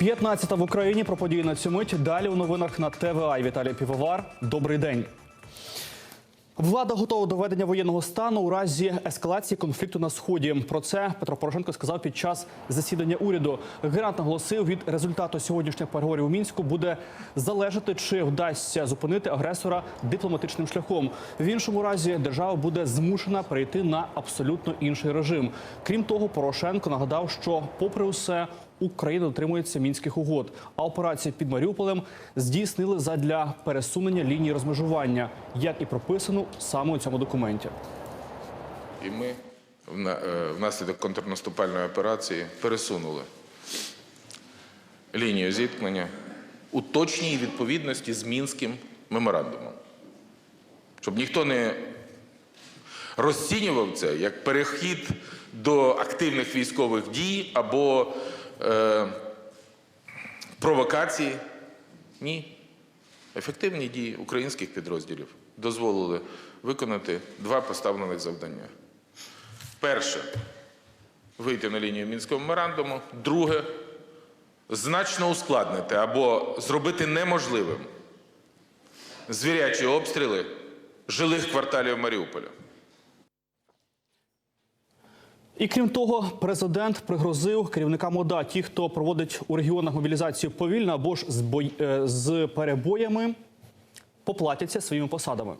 15 в Україні про події на цю мить. Далі у новинах на ТВА. Віталій Півовар. Добрий день. Влада готова до введення воєнного стану у разі ескалації конфлікту на сході. Про це Петро Порошенко сказав під час засідання уряду. Грант наголосив, від результату сьогоднішніх переговорів у мінську буде залежати, чи вдасться зупинити агресора дипломатичним шляхом. В іншому разі держава буде змушена перейти на абсолютно інший режим. Крім того, Порошенко нагадав, що, попри усе, Україна дотримується мінських угод. А операцію під Маріуполем здійснили задля пересунення лінії розмежування, як і прописано саме у цьому документі. І ми е, внаслідок контрнаступальної операції пересунули лінію зіткнення у точній відповідності з Мінським меморандумом. Щоб ніхто не розцінював це як перехід до активних військових дій або е, провокації. Ні. Ефективні дії українських підрозділів дозволили виконати два поставлених завдання. Перше вийти на лінію Мінського меморандуму. Друге значно ускладнити або зробити неможливим звірячі обстріли жилих кварталів Маріуполя. І крім того, президент пригрозив керівникам ОДА, ті, хто проводить у регіонах мобілізацію повільно або ж з, бой... е, з перебоями, поплатяться своїми посадами.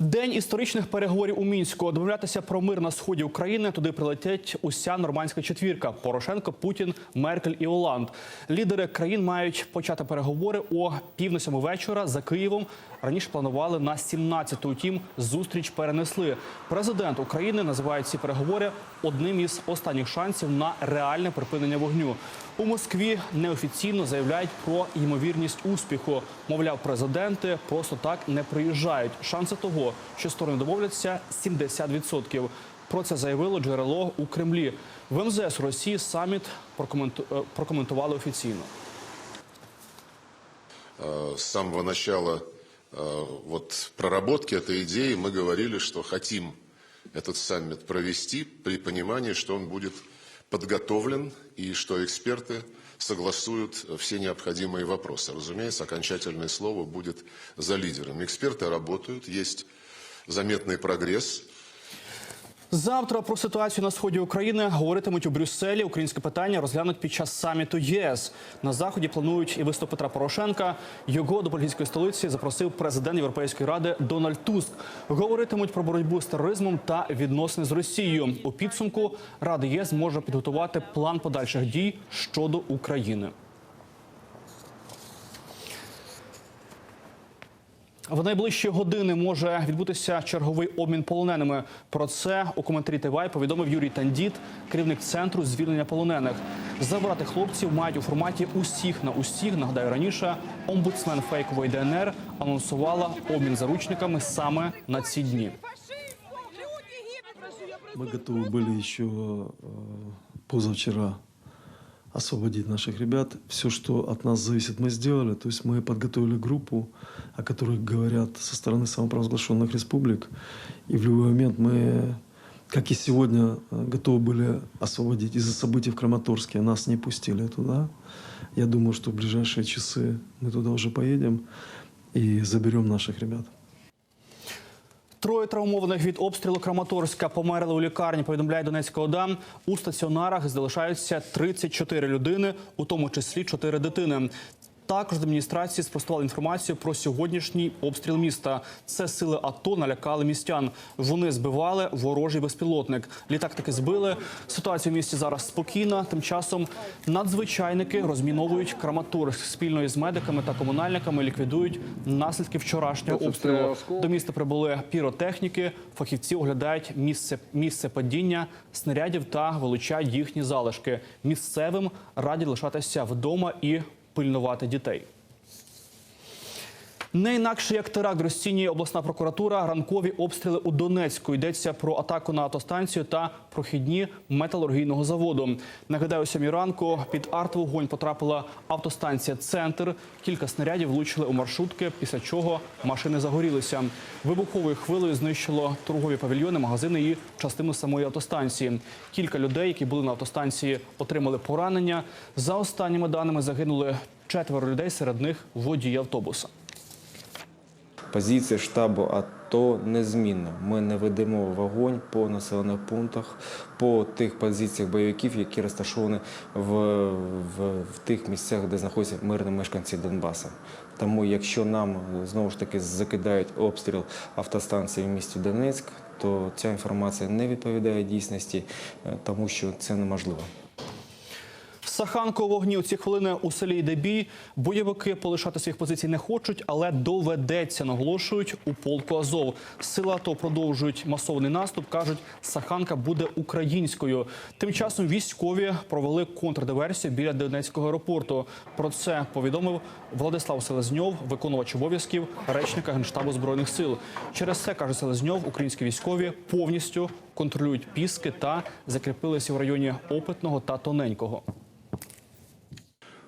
День історичних переговорів у мінську. Домовлятися про мир на сході України. Туди прилетять уся нормандська четвірка: Порошенко, Путін, Меркель і Оланд. Лідери країн мають почати переговори о пів на сьому вечора за Києвом. Раніше планували на 17-ту. Утім, зустріч перенесли. Президент України називає ці переговори одним із останніх шансів на реальне припинення вогню. У Москві неофіційно заявляють про ймовірність успіху. Мовляв, президенти просто так не приїжджають. Шанси того, що сторони домовляться, 70%. Про це заявило джерело у Кремлі. В МЗС Росії саміт прокоменту- е, прокоментували офіційно. Э, с самого начала э, вот проработки этой идеи мы говорили, что хотим этот саммит провести при понимании, что он будет подготовлен и что эксперты согласуют все необходимые вопросы. Разумеется, окончательное слово будет за лидером. Эксперты работают, есть заметный прогресс. Завтра про ситуацію на сході України говоритимуть у Брюсселі. Українське питання розглянуть під час саміту ЄС. На заході планують і виступ Петра Порошенка. Його до бельгійської столиці запросив президент Європейської ради Дональд Туск. Говоритимуть про боротьбу з тероризмом та відносини з Росією. У підсумку Рада ЄС може підготувати план подальших дій щодо України. В найближчі години може відбутися черговий обмін полоненими. Про це у коментарі ТВА повідомив Юрій Тандіт, керівник центру звільнення полонених. Забрати хлопців мають у форматі усіх на усіх. Нагадаю, раніше омбудсмен фейкової ДНР анонсувала обмін заручниками саме на ці дні. Мы готовы были еще э, позавчера Освободить наших ребят. Все, что от нас зависит, мы сделали. То есть мы подготовили группу, о которой говорят со стороны самопровозглашенных республик. И в любой момент мы, как и сегодня, э, готовы были освободить. Из-за событий в Краматорске нас не пустили туда. Я думаю, что в ближайшие часы мы туда уже поедем и заберем наших ребят. Троє травмованих від обстрілу Краматорська померли у лікарні. Повідомляє Донецька ОДА. У стаціонарах залишаються 34 людини, у тому числі 4 дитини. Також з адміністрації спростували інформацію про сьогоднішній обстріл міста. Це сили АТО налякали містян. Вони збивали ворожий безпілотник. Літак таки збили. Ситуація в місті зараз спокійна. Тим часом надзвичайники розміновують Краматорськ спільно із медиками та комунальниками. Ліквідують наслідки вчорашнього обстрілу. До міста прибули піротехніки. Фахівці оглядають місце, місце падіння снарядів та вилучають їхні залишки. Місцевим раді лишатися вдома і пильнувати дітей. Не інакше як теракт розцінює обласна прокуратура. Ранкові обстріли у Донецьку йдеться про атаку на автостанцію та прохідні металургійного заводу. Нагадаю, о ранку під артвогонь потрапила автостанція Центр. Кілька снарядів влучили у маршрутки, після чого машини загорілися. Вибуховою хвилею знищило торгові павільйони, магазини і частину самої автостанції. Кілька людей, які були на автостанції, отримали поранення. За останніми даними загинули четверо людей, серед них водій автобуса. Позиція штабу АТО незмінна. Ми не ведемо вогонь по населених пунктах, по тих позиціях бойовиків, які розташовані в, в, в тих місцях, де знаходяться мирні мешканці Донбасу. Тому, якщо нам знову ж таки закидають обстріл автостанції в місті Донецьк, то ця інформація не відповідає дійсності, е, тому що це неможливо. Саханко вогні у ці хвилини у селі йде бій. Бойовики полишати своїх позицій не хочуть, але доведеться, наголошують у полку Азов. Сили АТО продовжують масований наступ. кажуть, Саханка буде українською. Тим часом військові провели контрдиверсію біля Донецького аеропорту. Про це повідомив Владислав Селезньов, виконувач обов'язків речника генштабу збройних сил. Через це каже Селезньов, українські військові повністю контролюють піски та закріпилися в районі опитного та тоненького.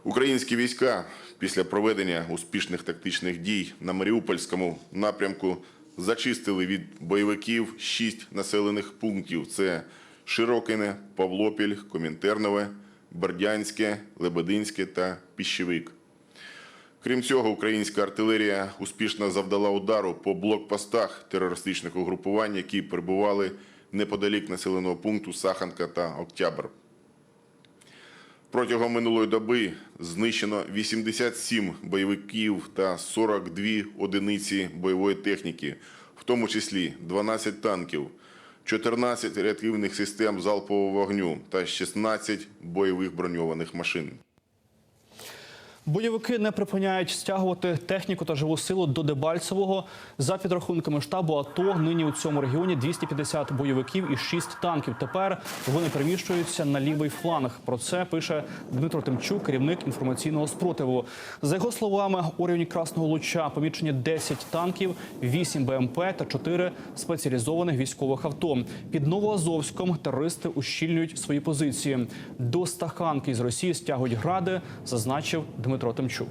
Українські війська після проведення успішних тактичних дій на Маріупольському напрямку зачистили від бойовиків шість населених пунктів: це Широкине, Павлопіль, Комінтернове, Бердянське, Лебединське та Піщевик. Крім цього, українська артилерія успішно завдала удару по блокпостах терористичних угрупувань, які перебували неподалік населеного пункту Саханка та Октябрь. Протягом минулої доби знищено 87 бойовиків та 42 одиниці бойової техніки, в тому числі 12 танків, 14 реактивних систем залпового вогню та 16 бойових броньованих машин. Бойовики не припиняють стягувати техніку та живу силу до Дебальцевого. За підрахунками штабу АТО, нині у цьому регіоні 250 бойовиків і 6 танків. Тепер вони переміщуються на лівий фланг. Про це пише Дмитро Тимчук, керівник інформаційного спротиву. За його словами, у районі Красного Луча помічені 10 танків, 8 БМП та 4 спеціалізованих військових авто. Під Новоазовськом терористи ущільнюють свої позиції. До Стаханки з Росії стягують гради, зазначив Дмитро Тимчук.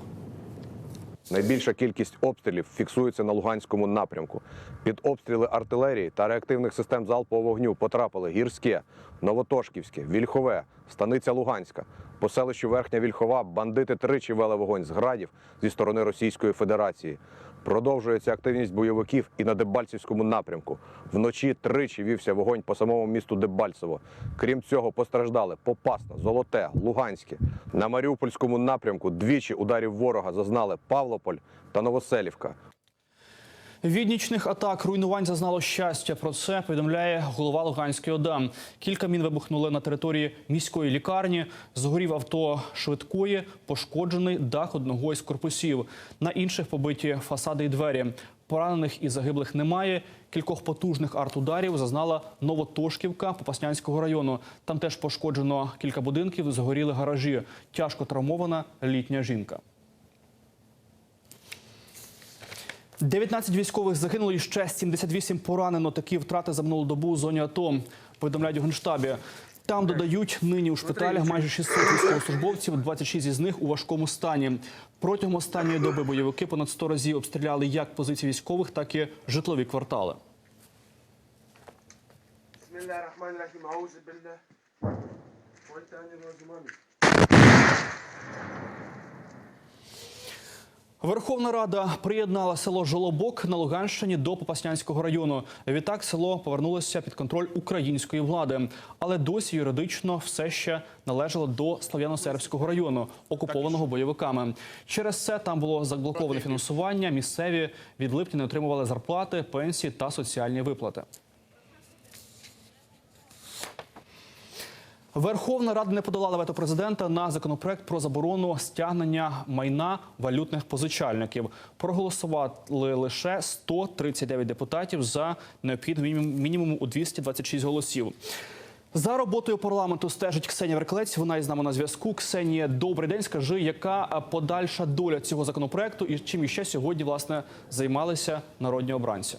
Найбільша кількість обстрілів фіксується на Луганському напрямку. Під обстріли артилерії та реактивних систем залпового вогню потрапили Гірське, Новотошківське, Вільхове, Станиця Луганська. По селищу Верхня Вільхова бандити тричі вели вогонь з градів зі сторони Російської Федерації. Продовжується активність бойовиків і на Дебальцівському напрямку. Вночі тричі вівся вогонь по самому місту Дебальцево. Крім цього, постраждали Попасна, Золоте, Луганське. На Маріупольському напрямку двічі ударів ворога зазнали Павлополь та Новоселівка. Від нічних атак руйнувань зазнало щастя. Про це повідомляє голова Луганської ОДА. Кілька мін вибухнули на території міської лікарні. Згорів авто швидкої, пошкоджений дах одного із корпусів. На інших побиті фасади і двері. Поранених і загиблих немає. Кількох потужних артударів зазнала Новотошківка Попаснянського району. Там теж пошкоджено кілька будинків, згоріли гаражі. Тяжко травмована літня жінка. 19 військових загинули і ще 78 поранено. Такі втрати за минулу добу у зоні АТО. Повідомляють у генштабі. Там додають нині у шпиталях майже 600 військовослужбовців, 26 із них у важкому стані. Протягом останньої доби бойовики понад 100 разів обстріляли як позиції військових, так і житлові квартали. Верховна Рада приєднала село Жолобок на Луганщині до Попаснянського району. Відтак село повернулося під контроль української влади, але досі юридично все ще належало до Слов'яно-Сербського району, окупованого бойовиками. Через це там було заблоковане фінансування. Місцеві від липня не отримували зарплати, пенсії та соціальні виплати. Верховна Рада не подолала вето президента на законопроект про заборону стягнення майна валютних позичальників. Проголосували лише 139 депутатів за необхідний мінімум у 226 голосів. За роботою парламенту стежить Ксенія Верклець. Вона із нами на зв'язку. Ксенія, добрий день. Скажи, яка подальша доля цього законопроекту і чим іще сьогодні власне займалися народні обранці?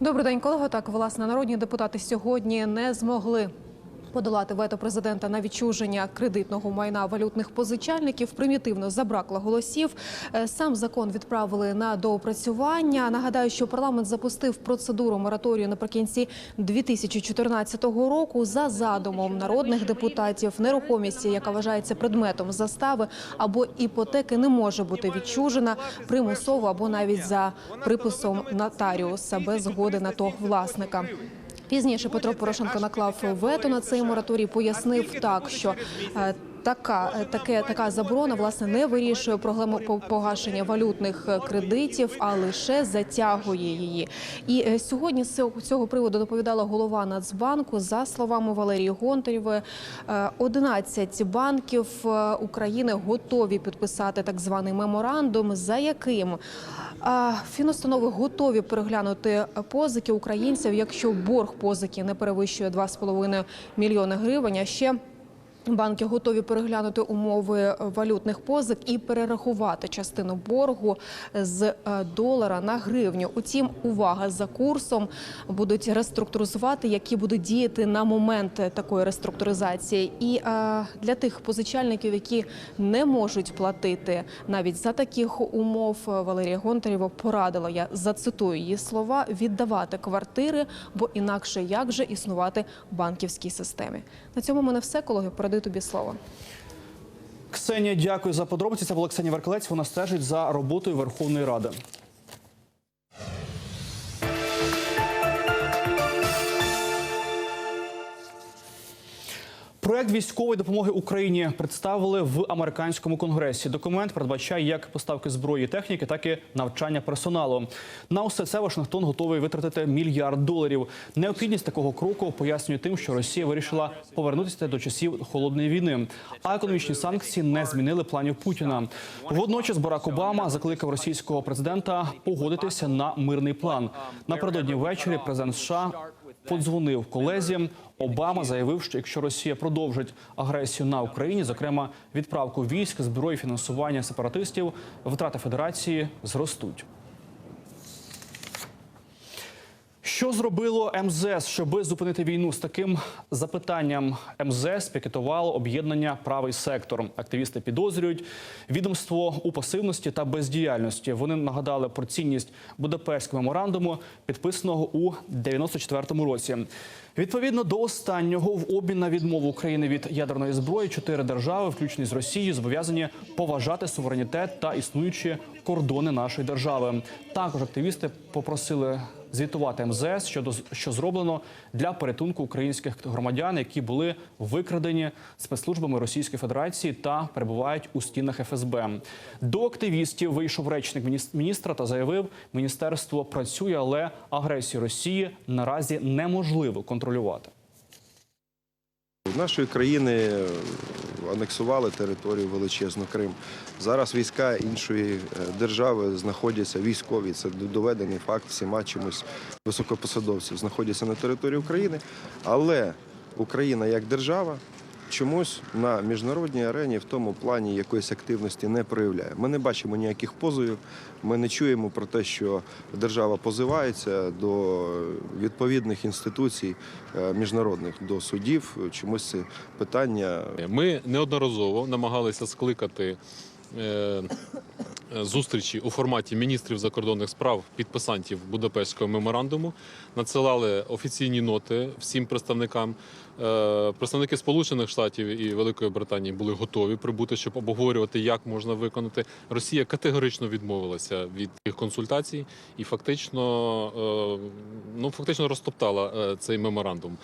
Добрий день, колего. Так, власне, народні депутати сьогодні не змогли. Подолати вето президента на відчуження кредитного майна валютних позичальників примітивно забракло голосів. Е, Сам закон відправили на доопрацювання. Нагадаю, що парламент запустив процедуру мораторію наприкінці 2014 року за задумом народних депутатів. Нерухомість, яка вважається предметом застави або іпотеки, не може бути відчужена примусово або навіть за приписом нотаріуса без згоди на то власника. Пізніше Петро Порошенко наклав вето на цей мораторій, пояснив так, що е, така, е, таке, така заборона власне не вирішує проблему по- погашення валютних е, кредитів, а лише затягує її. І е, сьогодні з цього, приводу доповідала голова Нацбанку. За словами Валерії Гонтарєвої, е, 11 банків України готові підписати так званий меморандум, за яким а, Фінустанови готові переглянути позики українців, якщо борг позики не перевищує 2,5 мільйони гривень. А ще банки готові переглянути умови валютних позик і перерахувати частину боргу з е, долара на гривню. Утім, увага за курсом будуть реструктуризувати, які будуть діяти на момент такої реструктуризації. І е, для тих позичальників, які не можуть платити навіть за таких умов, Валерія Гонтарєва порадила, я зацитую її слова, віддавати квартири, бо інакше як же існувати банківській системі. На цьому мене все, колеги. Передаю тобі слово. Ксенія, дякую за подробиці. Це була Ксенія Верклець. Вона стежить за роботою Верховної Ради. Проект військової допомоги Україні представили в американському конгресі. Документ передбачає як поставки зброї і техніки, так і навчання персоналу. На усе це Вашингтон готовий витратити мільярд доларів. Необхідність такого кроку пояснює тим, що Росія вирішила повернутися до часів холодної війни. А економічні санкції не змінили планів Путіна. Водночас Барак Обама закликав російського президента погодитися на мирний план. Напередодні ввечері президент США подзвонив колезі. Обама заявив, що якщо Росія продовжить агресію на Україні, зокрема відправку військ, зброї, фінансування сепаратистів, витрати федерації зростуть. Що зробило МЗС, щоби зупинити війну? З таким запитанням МЗС пікетувало об'єднання Правий сектор. Активісти підозрюють відомство у пасивності та бездіяльності. Вони нагадали про цінність Будапештського меморандуму, підписаного у 94-му році. Відповідно до останнього, в обмін на відмову України від ядерної зброї, чотири держави, включно з Росією, зобов'язані поважати суверенітет та існуючі кордони нашої держави. Також активісти попросили звітувати МЗС щодо що зроблено для порятунку українських громадян, які були викрадені спецслужбами Російської Федерації та перебувають у стінах ФСБ. До активістів вийшов речник мініс- міністра та заявив, міністерство працює, але агресію Росії наразі неможливо контролювати. З нашої країни анексували територію величезну Крим. Зараз війська іншої е, держави знаходяться військові. Це доведений факт всіма чимось високопосадовців знаходяться на території України. Але Україна як держава чомусь на міжнародній арені в тому плані якоїсь активності не проявляє. Ми не бачимо ніяких позовів. Ми не чуємо про те, що держава позивається до відповідних інституцій е, міжнародних, до судів. Чомусь це питання Ми неодноразово намагалися скликати е, зустрічі у форматі міністрів закордонних справ, підписантів Будапештського меморандуму, надсилали офіційні ноти всім представникам. Е, Представники Сполучених Штатів і Великої Британії були готові прибути, щоб обговорювати, як можна виконати. Росія категорично відмовилася від тих консультацій і фактично, е, ну фактично розтоптала е, цей меморандум.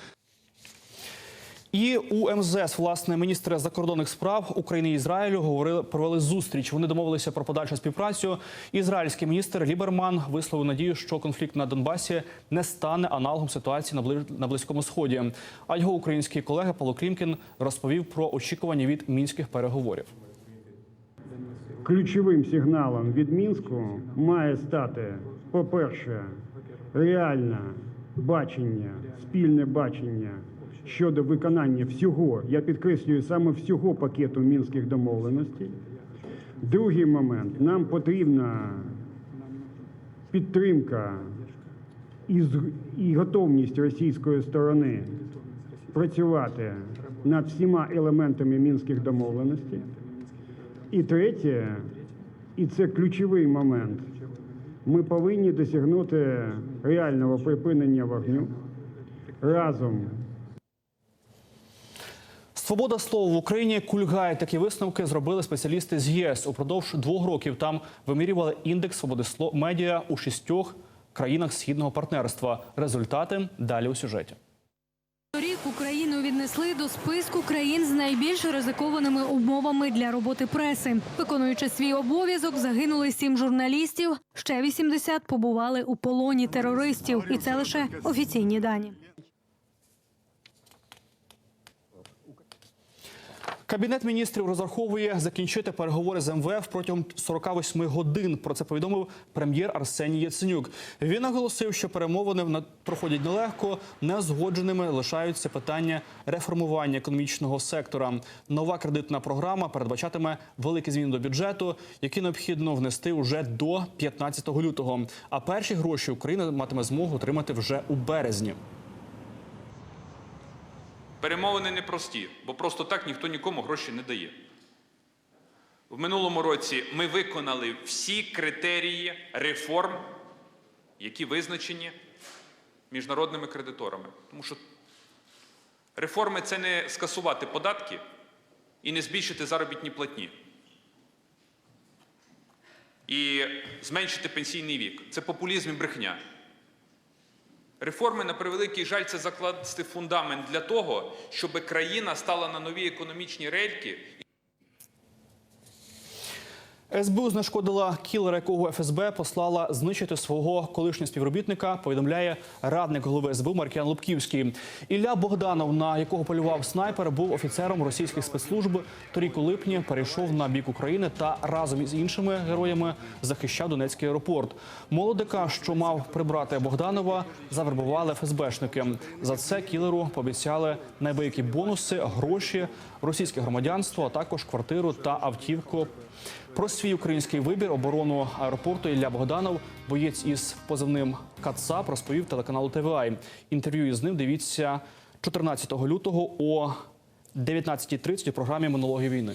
І у МЗС, власне, міністри закордонних справ України і Ізраїлю говорили провели зустріч. Вони домовилися про подальшу співпрацю. Ізраїльський міністр Ліберман висловив надію, що конфлікт на Донбасі не стане аналогом ситуації на Бли- на близькому сході. А його український колега Павло Клімкін розповів про очікування від мінських переговорів. Ключовим сигналом від Мінську має стати, по-перше, реальне бачення, спільне бачення щодо виконання всього, я підкреслюю саме всього пакету мінських домовленостей. Другий момент нам потрібна підтримка і, готовність російської сторони працювати над всіма елементами мінських домовленостей. І третє, і це ключовий момент. Ми повинні досягнути реального припинення вогню разом Свобода слова в Україні кульгає. Такі висновки зробили спеціалісти з ЄС. Упродовж двох років там вимірювали індекс свободи слова медіа у шістьох країнах східного партнерства. Результати далі у сюжеті. Торік Україну віднесли до списку країн з найбільш ризикованими умовами для роботи преси. Виконуючи свій обов'язок, загинули сім журналістів. Ще 80 побували у полоні терористів, і це лише офіційні дані. Кабінет міністрів розраховує закінчити переговори з МВФ протягом 48 годин. Про це повідомив прем'єр Арсеній Яценюк. Він наголосив, що перемовини проходять нелегко, неузгодженими лишаються питання реформування економічного сектора. Нова кредитна програма передбачатиме великі зміни до бюджету, які необхідно внести уже до 15 лютого. А перші гроші Україна матиме змогу отримати вже у березні. Перемовини непрості, бо просто так ніхто нікому гроші не дає. В минулому році ми виконали всі критерії реформ, які визначені міжнародними кредиторами. Тому що реформи це не скасувати податки і не збільшити заробітні платні. І зменшити пенсійний вік. Це популізм і брехня. Реформи, на превеликий жаль, це закласти фундамент для того, щоб країна стала на нові економічні рельки СБУ знешкодила кілера, якого ФСБ послала знищити свого колишнього співробітника. Повідомляє радник голови СБУ Маркіян Лубківський. Ілля Богданов, на якого полював снайпер, був офіцером російських спецслужб. Торік у липні перейшов на бік України та разом із іншими героями захищав Донецький аеропорт. Молодика, що мав прибрати Богданова, завербували ФСБшники. За це кілеру пообіцяли найбиякі бонуси, гроші, російське громадянство, а також квартиру та автівку. Про свій український вибір оборону аеропорту Ілля Богданов, боєць із позивним Кацап, розповів телеканалу ТВА. Інтерв'ю із ним дивіться 14 лютого о 19.30 у програмі Монологи війни.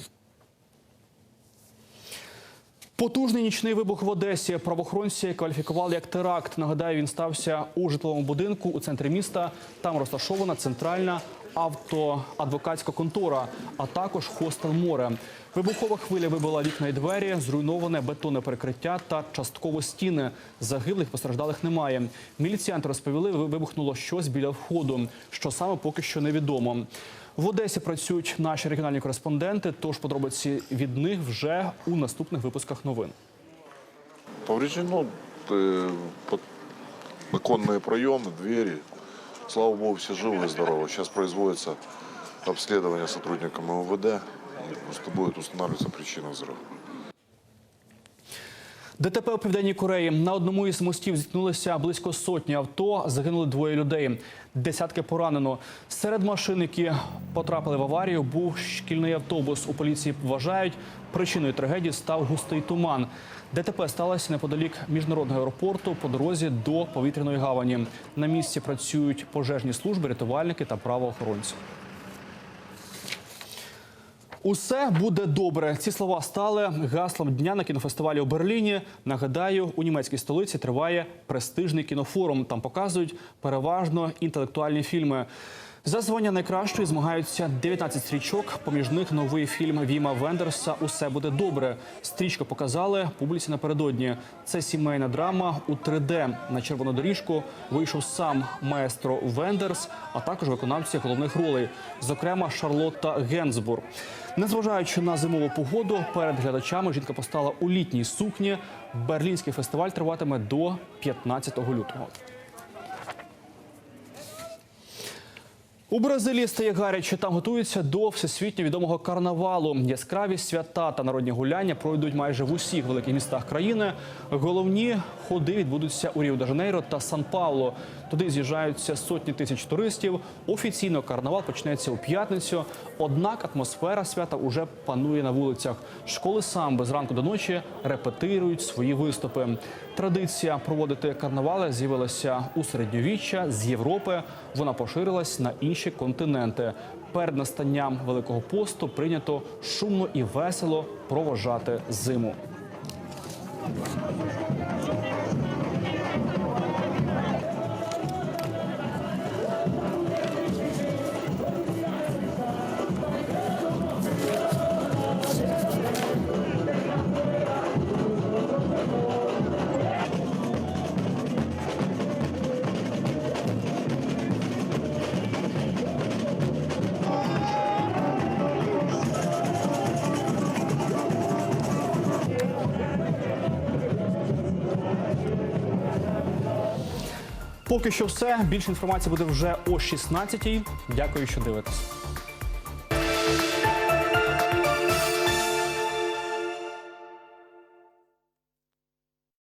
Потужний нічний вибух в Одесі правоохоронці кваліфікували як теракт. Нагадаю, він стався у житловому будинку у центрі міста. Там розташована центральна автоадвокатська контора, а також хостел море. Вибухова хвиля вибила вікна і двері, зруйноване бетонне перекриття та частково стіни. Загиблих постраждалих немає. Міліціянти розповіли, вибухнуло щось біля входу. Що саме поки що невідомо. В Одесі працюють наші регіональні кореспонденти. Тож подробиці від них вже у наступних випусках новин. Повреждено э, под- оконные проемы, двери. Слава богу, все живы и здоровы. Сейчас производится обследование сотрудникам МВД. И просто будет устанавливаться причина взрыва. ДТП у південній Кореї на одному із мостів зіткнулися близько сотні авто. Загинули двоє людей. Десятки поранено. Серед машин, які потрапили в аварію, був шкільний автобус. У поліції вважають, причиною трагедії став густий туман. ДТП сталося неподалік міжнародного аеропорту по дорозі до повітряної гавані. На місці працюють пожежні служби, рятувальники та правоохоронці. Усе буде добре. Ці слова стали гаслом дня на кінофестивалі у Берліні. Нагадаю, у німецькій столиці триває престижний кінофорум. Там показують переважно інтелектуальні фільми. За звання найкращої змагаються 19 стрічок. Поміж них новий фільм Віма Вендерса Усе буде добре. Стрічку показали публіці напередодні. Це сімейна драма у 3D. На червону доріжку вийшов сам маестро Вендерс, а також виконавці головних ролей, зокрема Шарлотта Генсбур. Незважаючи на зимову погоду, перед глядачами жінка постала у літній сукні. Берлінський фестиваль триватиме до 15 лютого. У Бразилії стає гаряче. Там готуються до всесвітньо відомого карнавалу. Яскраві свята та народні гуляння пройдуть майже в усіх великих містах країни. Головні ходи відбудуться у Ріо-де-Жанейро та Сан-Пауло. Туди з'їжджаються сотні тисяч туристів. Офіційно карнавал почнеться у п'ятницю. Однак атмосфера свята уже панує на вулицях. Школи самби зранку до ночі репетирують свої виступи. Традиція проводити карнавали з'явилася у середньовіччя з Європи. Вона поширилась на інші континенти. Перед настанням Великого посту прийнято шумно і весело провожати зиму. Поки що все. Більше інформації буде вже о 16-й. Дякую, що дивитесь.